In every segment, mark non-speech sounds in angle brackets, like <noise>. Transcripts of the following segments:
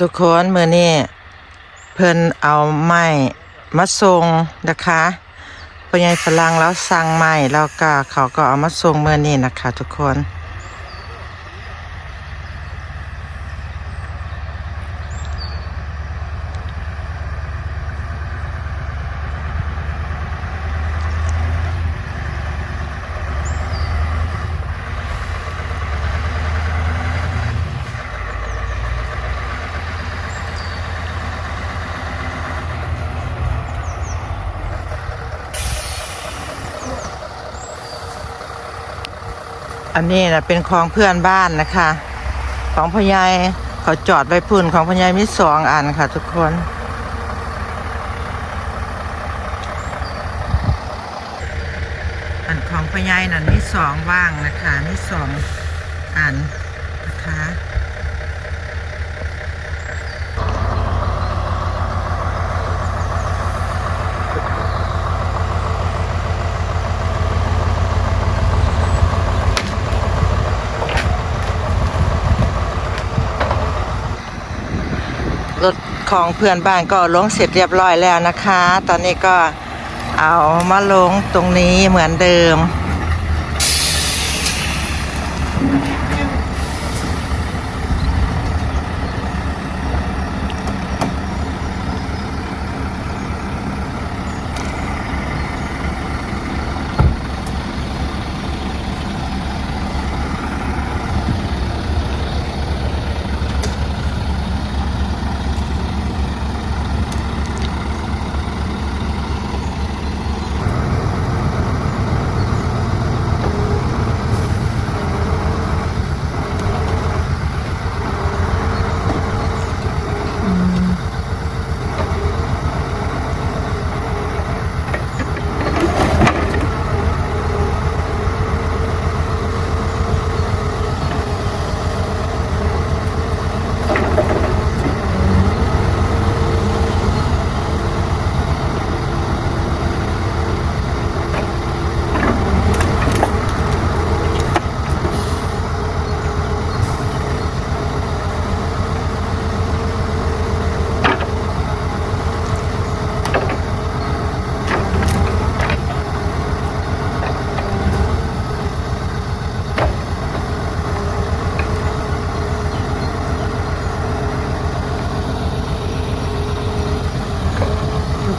ทุกคนมือนี้เพิ่นเอาไม้มาส่งนะคะพญายฝรั่งแล้วสั่งไม้แล้วก็เขาก็เอามาส่งมือนี้นะคะ ทุกคน อันนี้นะเป็นของเพื่อนบ้านนะคะ ของพญายเขาจอดไว้พุ่นของพญายมีสองอันค่ะทุกคนอันของพญายนั่นมีสองว่างนะคะมีสองอันนะคะ รถของเพื่อนบ้านก็ลงเสร็จเรียบร้อยแล้วนะคะ ตอนนี้ก็เอามาลงตรงนี้เหมือนเดิม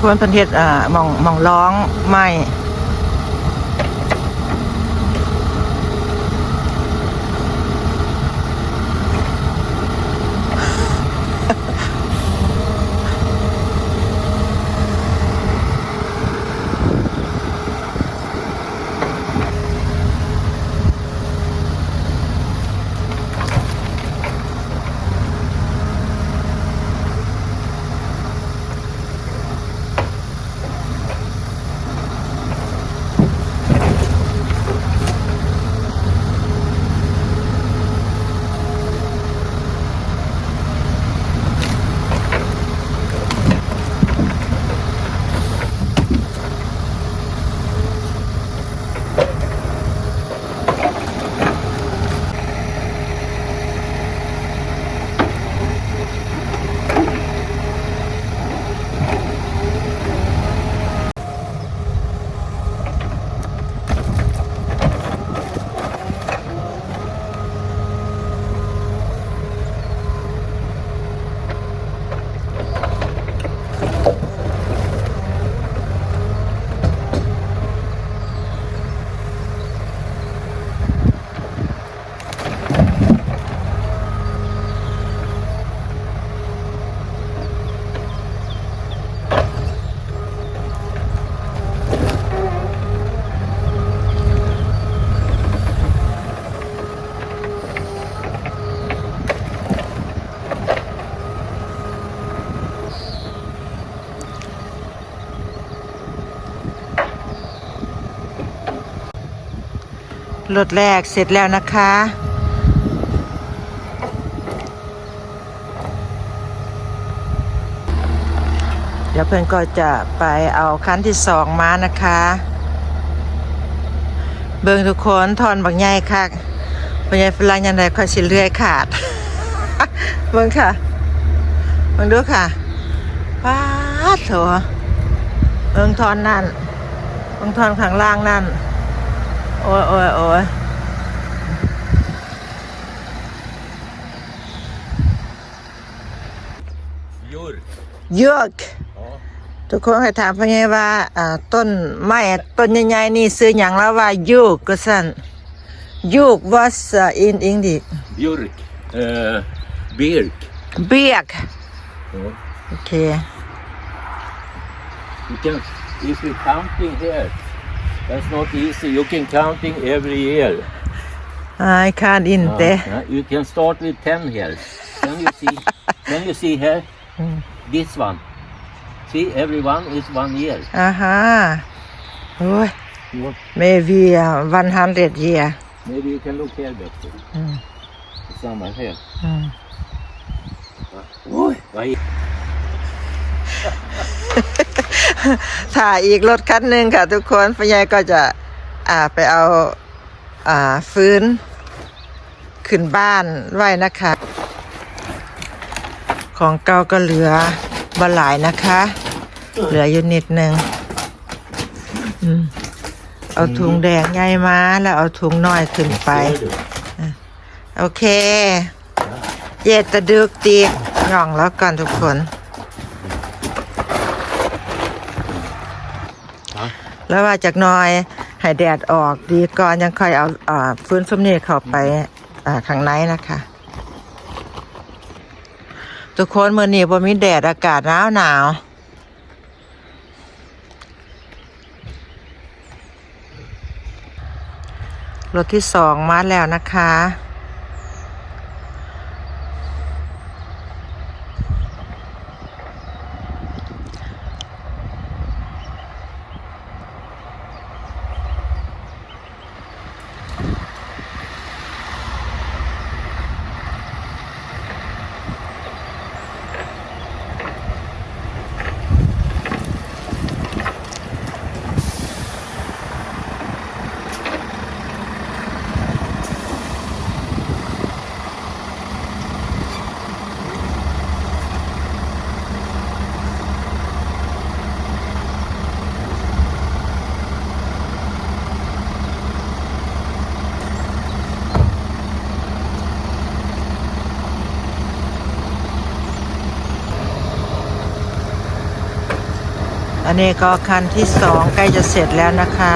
ทุกคนเพันเทศอ่ามองมองร้องไม่ รถแรกเสร็จแล้วนะคะ เดี๋ยวเพื่อนก็จะไปเอาคันที่สองมานะคะ เบิ่งทุกคนทอนบางใหญ่ค่ะบางใหญ่ฝรั่งยังไงค่อยสิเลื่อยขาด เบิ่งค่ะมึงดูค่ะป้าดโถเอิงทอนนั่นเอิงทอนข้างล่างนั่น โอ้ยโอ้ยโอ้ย Jurk. เยือก Ja. ทุกคนเคยถามพ่อใหญ่ว่าอ่าต้นไม้ต้นใหญ่ๆนี่ซื้ออย่างแล้วว่ายูกก็สั่นยูก was uh, in English Björk. Uh, Birk. เบียก Ja. โอเค You can, if you're counting here, That's not easy. You can counting every year. I can't in Uh, you can start with 10 here. Then you see, <laughs> then you see here, mm. this one. See, everyone is one year. Aha. Oh. Maybe uh, 100 year. Maybe you can look here, Betsy. Mm. Someone here. Mm. Uh, oh, ถ่ายอีกรถคันหนึ่งค่ะ ทุกคนพ่อใหญ่ก็จะอ่าไปเอาอ่าฟื้น ขึ้นบ้านไว้นะคะ ของเก่าก็เหลือบหลายนะคะ เหลืออยู่นิดหนึ่งอืมเอาถุงแดงใหญ่มาแล้วเอาถุงน้อยขึ้นไป โอเค เย็ดตะดึกตีกย่องแล้วก่อนทุกคน ฮะ แล้วว่าจากน้อยให้แดดออกดีก่อนยังค่อยเอาอาฟื้นสมเนีเข้าไปข้างในนะคะ ทุกคนเมื่อนี้พอมีแดดอากาศหนาวหนาวรถที่สองมาแล้วนะคะ นนี้ก็คันที่สองใกล้จะเสร็จแล้วนะคะ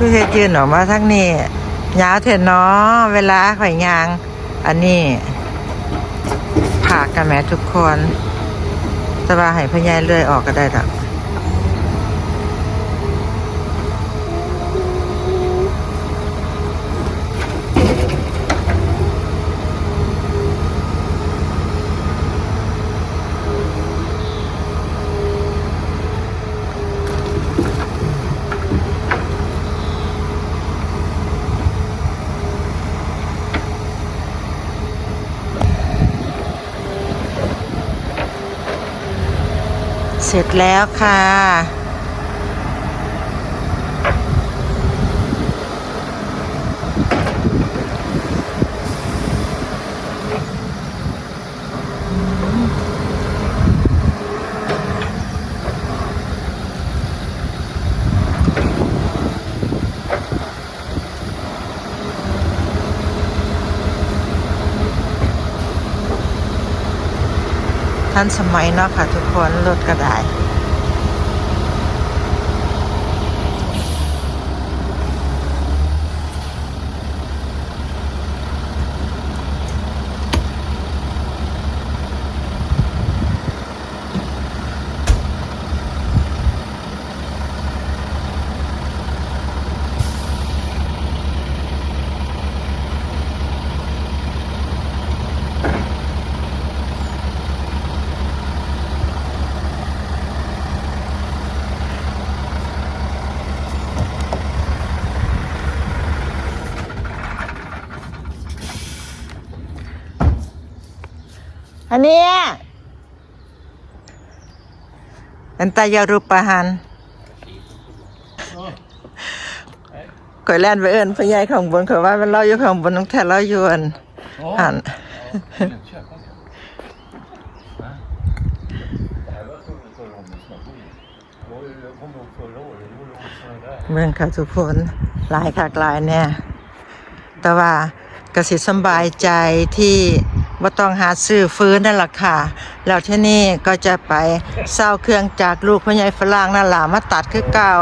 คือเฮ็ดยืนออกมาทั้งนี้ยาวเถอะเนาะเวลาข่อยยาง อันนี้ผากกันแม่ทุกคน แต่ว่าให้พญายเลื่อยออกก็ได้ดอก สร็จแล้วค่ะ ทันสมัยเนาะค่ะทุกคนรถก็ได้ อันเนี้ยอันตายารูปหันก่อยแล่นไปเอิญพญายของบนเขาว่ามันเล่าอยู่ของบนน้องแท้เล่าอยู่อันหันเมืองค่ะทุกคนหลายคักหลายเนี่ยแต่ว่า กสิสบายใจที่ว่าต้องหาซื้อฟื้นนั่นแหละค่ะ แล้วที่นี่ก็จะไปเศร้าเครื่องจากลูกพ่อใหญ่ฝรั่งนั่นแหละมาตัดคือเก่า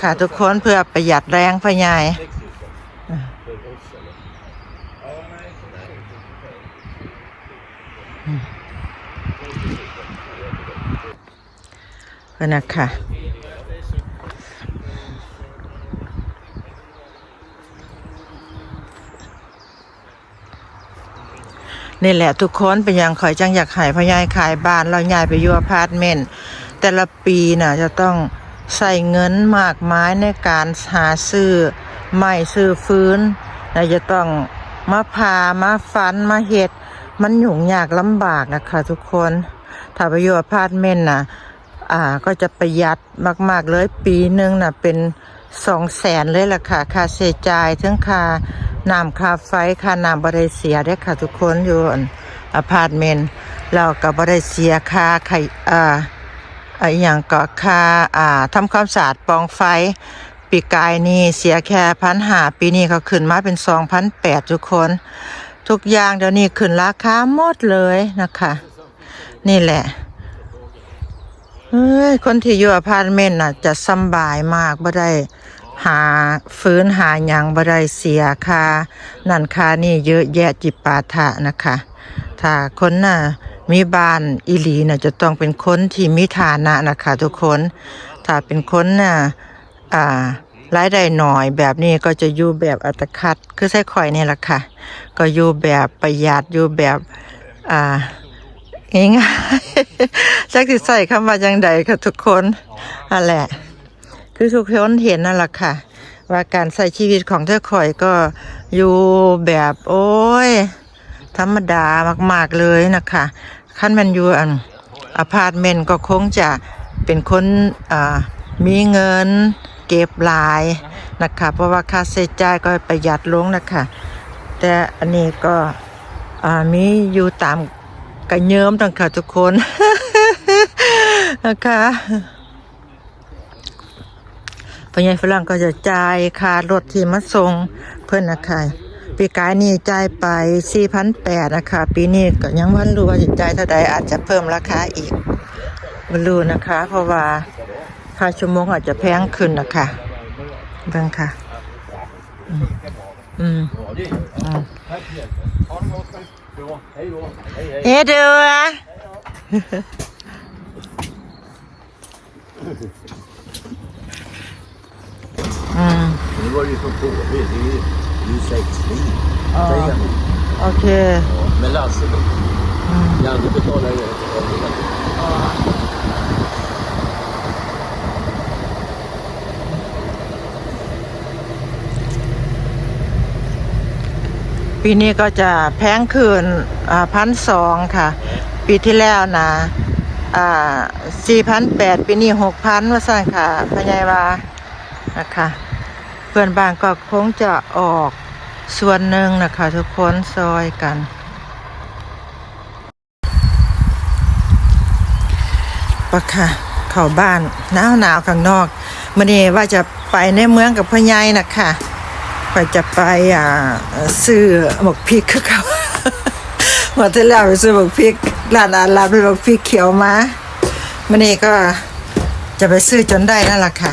ค่ะทุกคนเพื่อประหยัดแรงพ่อใหญ่ก็นะคะ นี่แหละทุกคนเป็นอย่างข่อยจังอยากขายพยายขายบ้านเราย้ายไปอยู่อพาร์ตเมนต์แต่ละปีน่ะจะต้องใส่เงินมากมายในการหาซื้อไม้ซื้อฟื้นและจะต้องมาพามาฟันมาเห็ด มันยุ่งยากลำบากนะคะทุกคนถ้าไปอยู่อพาร์ตเมนต์น่ะอ่าก็จะประหยัดมาก ๆ เลยปีหนึ่งน่ะเป็นสองแสนเลยล่ะค่ะค่าใช้จ่ายทั้งค่า น้ำคาไฟค่าน้ำบริเสียได้ค่ะทุกคนอยู่อพาร์ตเมนต์แล้วก็บริเสียค่าไข่อ่าไอ้อย่างก็ค่าอ่าทำความสะอาดปองไฟปีกายนี่เสียแค่พันหาปีนี้เขาขึ้นมาเป็นสองพันแปดทุกคน ทุกอย่างเดี๋ยวนี้ขึ้นราคาหมดเลยนะคะ นี่แหละเฮ้ยคนที่อยู่อพาร์ตเมนต์น่ะ จะสบายมากบ่ได้ หาฟื้นหาหยังบ่ได้เสียค่านั่นค่านี่เยอะแยะจิปาถะนะคะ ถ้าคนน่ะมีบ้านอีหลีน่ะจะต้องเป็นคนที่มีฐานะนะคะทุกคนถ้าเป็นคนน่ะอ่ารายได้หน่อยแบบนี้ก็จะอยู่แบบอัตคัดคือใส่ข่อยนี่แหละค่ะ ก็อยู่แบบประหยัดอยู่แบบอ่าง่ายๆจักสิใส่คำว่าจังใดค่ะทุกคนนั่นแหละ คือทุกคนเห็นนั่นแหละค่ะ ว่าการใส่ชีวิตของเธอข่อยก็อยู่แบบโอ้ย ธรรมดามาก ๆเลยนะคะขั้นแมันอยู่อันอพาร์ตเมนต์ก็คงจะเป็นคนมีเงินเก็บหลายนะคะเพราะว่าค่าใช้จ่ายก็ประหยัดลงนะคะแต่อันนี้ก็มีอยู่ตามกระเยิมต่างค่ะทุกคนนะคะ พญายฝรั่งก็จะจ่ายค่ารถที่มาส่งเพื่อนนะคะปีกายนี่จ่ายไป4,800นะคะ ปีนี้ก็ยังวันรู้ว่าจะจ่ายเท่าใดอาจจะเพิ่มราคาอีกไม่รู้นะคะ เพราะว่าค่าชั่วโมงอาจจะแพงขึ้นนะคะเบิ่งค่ะ อืมอืมอืม Hej då. Hej, hej. เฮ้ดูอ Nu var det ju så dåligt. Det är ju, det är ju sex mil. Ja. Säger jag nu. โอเค Ja, Men Lasse då? Janne betalar ju ett ปีนี้ก็จะแพงขึ้นพันสองค่ะ ปีที่แล้วนะอ่าสี่พันแปดปีนี้หกพันว่าสั่นค่ะพญายวานะคะเพื่อนบ้านก็คงจะออกส่วนหนึ่งนะคะ ทุกคนซอยกัน ปะค่ะ เข้าบ้านหนาวหนาวๆข้างนอกมื่อนี้ว่าจะไปในเมืองกับพ่อใหญ่นะคะไปจะไปอ่าซื้อหมกพริกคือเขาวันที่แล้วไปซื้อหมกพริกร้านอาหรับไปหมกพริกเขียวมามื่อนี้ก็จะไปซื้อจนได้นั่นแหละค่ะ